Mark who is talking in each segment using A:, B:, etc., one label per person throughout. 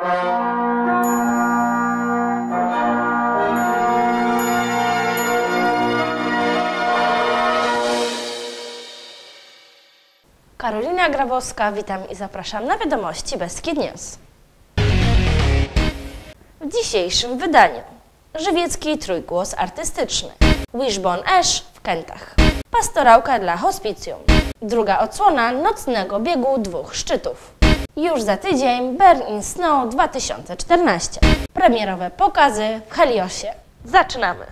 A: Karolina Grabowska, witam i zapraszam na wiadomości Beskid News. W dzisiejszym wydaniu. Żywiecki trójgłos artystyczny. Wishbone Ash w Kętach Pastorałka dla hospicjum. Druga odsłona nocnego biegu dwóch szczytów już za tydzień Burn in Snow 2014 Premierowe pokazy w Heliosie Zaczynamy!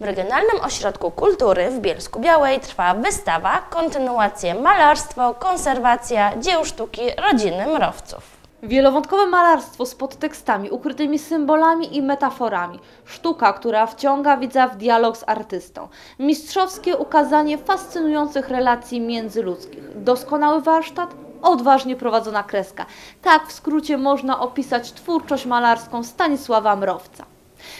A: W Regionalnym Ośrodku Kultury w Bielsku Białej trwa wystawa Kontynuacje malarstwo, konserwacja dzieł sztuki rodziny Mrowców.
B: Wielowątkowe malarstwo z podtekstami, ukrytymi symbolami i metaforami. Sztuka, która wciąga widza w dialog z artystą. Mistrzowskie ukazanie fascynujących relacji międzyludzkich. Doskonały warsztat, odważnie prowadzona kreska. Tak w skrócie można opisać twórczość malarską Stanisława Mrowca.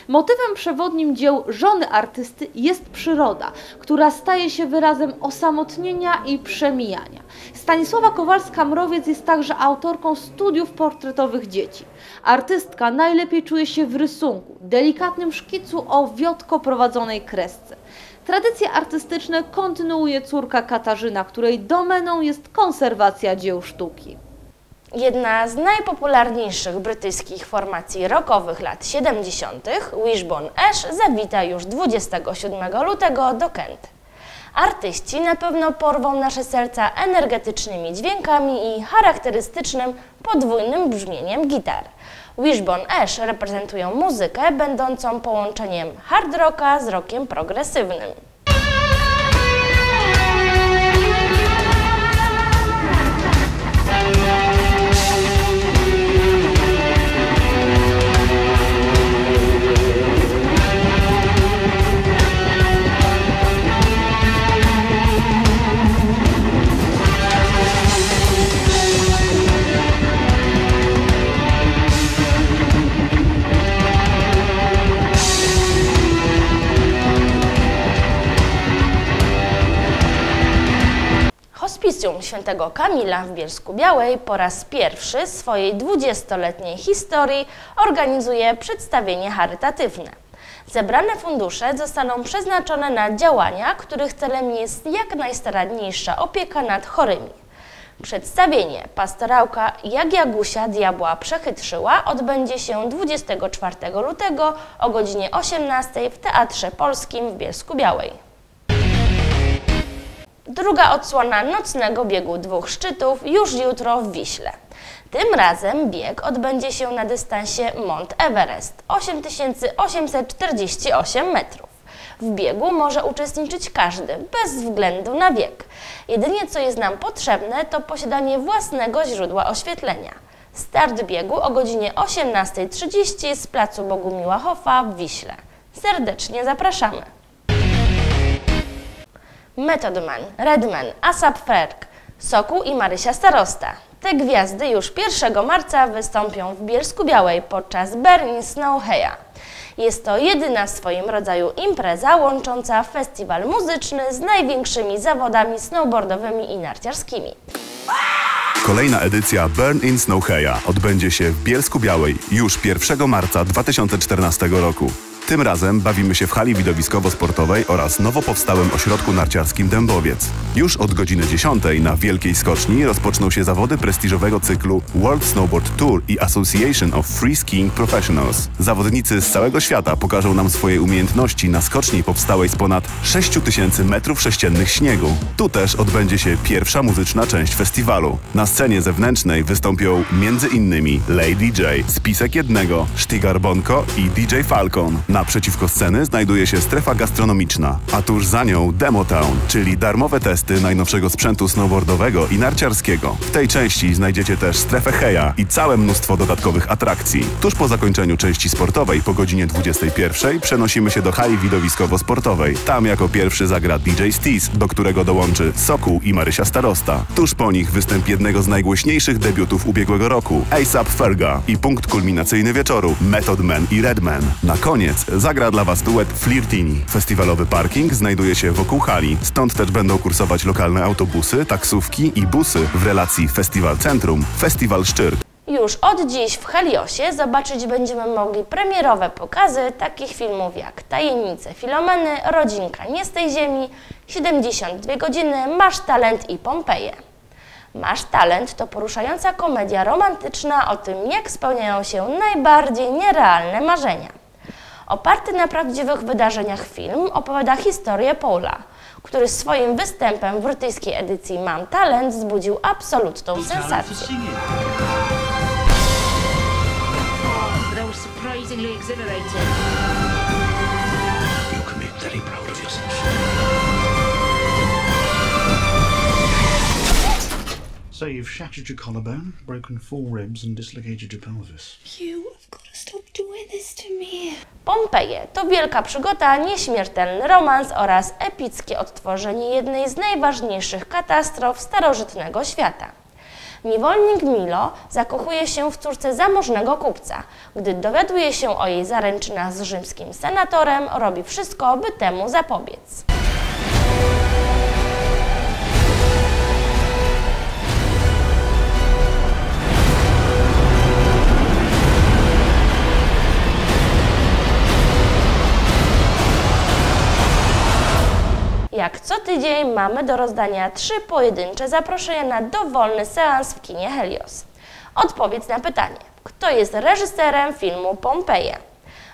B: Motywem przewodnim dzieł żony artysty jest przyroda, która staje się wyrazem osamotnienia i przemijania. Stanisława Kowalska-Mrowiec jest także autorką studiów portretowych dzieci. Artystka najlepiej czuje się w rysunku, delikatnym szkicu o wiotko prowadzonej kresce. Tradycje artystyczne kontynuuje córka Katarzyna, której domeną jest konserwacja dzieł sztuki.
A: Jedna z najpopularniejszych brytyjskich formacji rockowych lat 70. Wishbone Ash zawita już 27 lutego do Kent. Artyści na pewno porwą nasze serca energetycznymi dźwiękami i charakterystycznym podwójnym brzmieniem gitar. Wishbone Ash reprezentują muzykę będącą połączeniem hard rocka z rockiem progresywnym. Świętego Kamila w Bielsku Białej po raz pierwszy swojej 20-letniej historii organizuje przedstawienie charytatywne. Zebrane fundusze zostaną przeznaczone na działania, których celem jest jak najstaranniejsza opieka nad chorymi. Przedstawienie Pastorałka Jak Jagusia Diabła Przechytrzyła odbędzie się 24 lutego o godzinie 18 w Teatrze Polskim w Bielsku Białej. Druga odsłona nocnego biegu dwóch szczytów już jutro w Wiśle. Tym razem bieg odbędzie się na dystansie Mont Everest 8848 metrów. W biegu może uczestniczyć każdy, bez względu na wiek. Jedynie co jest nam potrzebne, to posiadanie własnego źródła oświetlenia. Start biegu o godzinie 18.30 z placu Bogumiła Hofa w Wiśle. Serdecznie zapraszamy! Method Man, Redman, Asap Ferg, Soku i Marysia Starosta. Te gwiazdy już 1 marca wystąpią w Bielsku Białej podczas Berlin Snow Heya. Jest to jedyna w swoim rodzaju impreza łącząca festiwal muzyczny z największymi zawodami snowboardowymi i narciarskimi.
C: Kolejna edycja Burn in Snow Heya odbędzie się w Bielsku Białej już 1 marca 2014 roku. Tym razem bawimy się w hali widowiskowo-sportowej oraz nowo powstałym ośrodku narciarskim Dębowiec. Już od godziny 10 na Wielkiej Skoczni rozpoczną się zawody prestiżowego cyklu World Snowboard Tour i Association of Free Skiing Professionals. Zawodnicy z całego świata pokażą nam swoje umiejętności na skoczni powstałej z ponad 6000 metrów sześciennych śniegu. Tu też odbędzie się pierwsza muzyczna część festiwalu. Na scenie zewnętrznej wystąpią m.in. Lady DJ, Spisek Jednego, Sztigar Bonko i DJ Falcon. Naprzeciwko sceny znajduje się strefa gastronomiczna, a tuż za nią Demo Town, czyli darmowe testy najnowszego sprzętu snowboardowego i narciarskiego. W tej części znajdziecie też strefę heja i całe mnóstwo dodatkowych atrakcji. Tuż po zakończeniu części sportowej po godzinie 21 przenosimy się do hali widowiskowo-sportowej. Tam jako pierwszy zagra DJ Steez, do którego dołączy Sokół i Marysia Starosta. Tuż po nich występ jednego z najgłośniejszych debiutów ubiegłego roku, ASAP Ferga i punkt kulminacyjny wieczoru, Method Man i Redman. Na koniec zagra dla Was duet Flirtini. Festiwalowy parking znajduje się wokół hali, stąd też będą kursować lokalne autobusy, taksówki i busy w relacji Festiwal Centrum, Festiwal Szczyrk.
A: Już od dziś w Heliosie zobaczyć będziemy mogli premierowe pokazy takich filmów jak Tajemnice Filomeny, Rodzinka nie z tej ziemi, 72 godziny, Masz talent i Pompeje. Masz talent to poruszająca komedia romantyczna o tym, jak spełniają się najbardziej nierealne marzenia. Oparty na prawdziwych wydarzeniach film opowiada historię Paula, który swoim występem w brytyjskiej edycji Mam Talent wzbudził absolutną sensację.
D: Surprisingly exhilarating.
E: You can be very proud of yourself. So you've shattered your collarbone, broken four ribs, and dislocated your pelvis.
F: You have got to stop doing this to me.
A: Pompeje to wielka przygoda, nieśmiertelny romans oraz epickie odtworzenie jednej z najważniejszych katastrof starożytnego świata. Niewolnik Milo zakochuje się w córce zamożnego kupca. Gdy dowiaduje się o jej zaręczynach z rzymskim senatorem, robi wszystko, by temu zapobiec. Tydzień mamy do rozdania trzy pojedyncze zaproszenia na dowolny seans w kinie Helios. Odpowiedz na pytanie, kto jest reżyserem filmu Pompeje?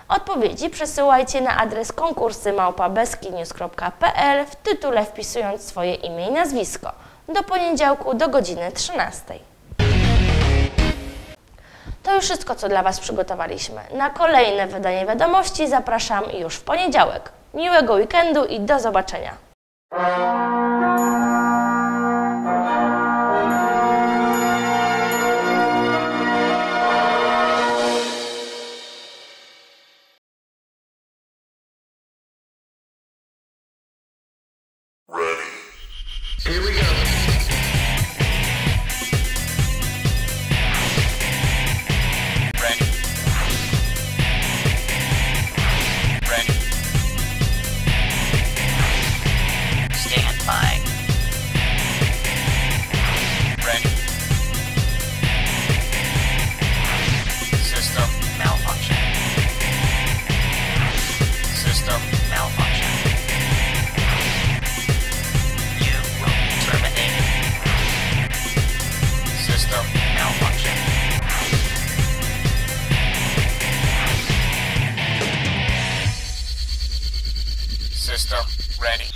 A: Odpowiedzi przesyłajcie na adres konkursy małpabeskinews.pl w tytule wpisując swoje imię i nazwisko do poniedziałku do godziny 13. To już wszystko, co dla Was przygotowaliśmy. Na kolejne wydanie wiadomości zapraszam już w poniedziałek. Miłego weekendu i do zobaczenia.
G: Thank you. System malfunction. System ready.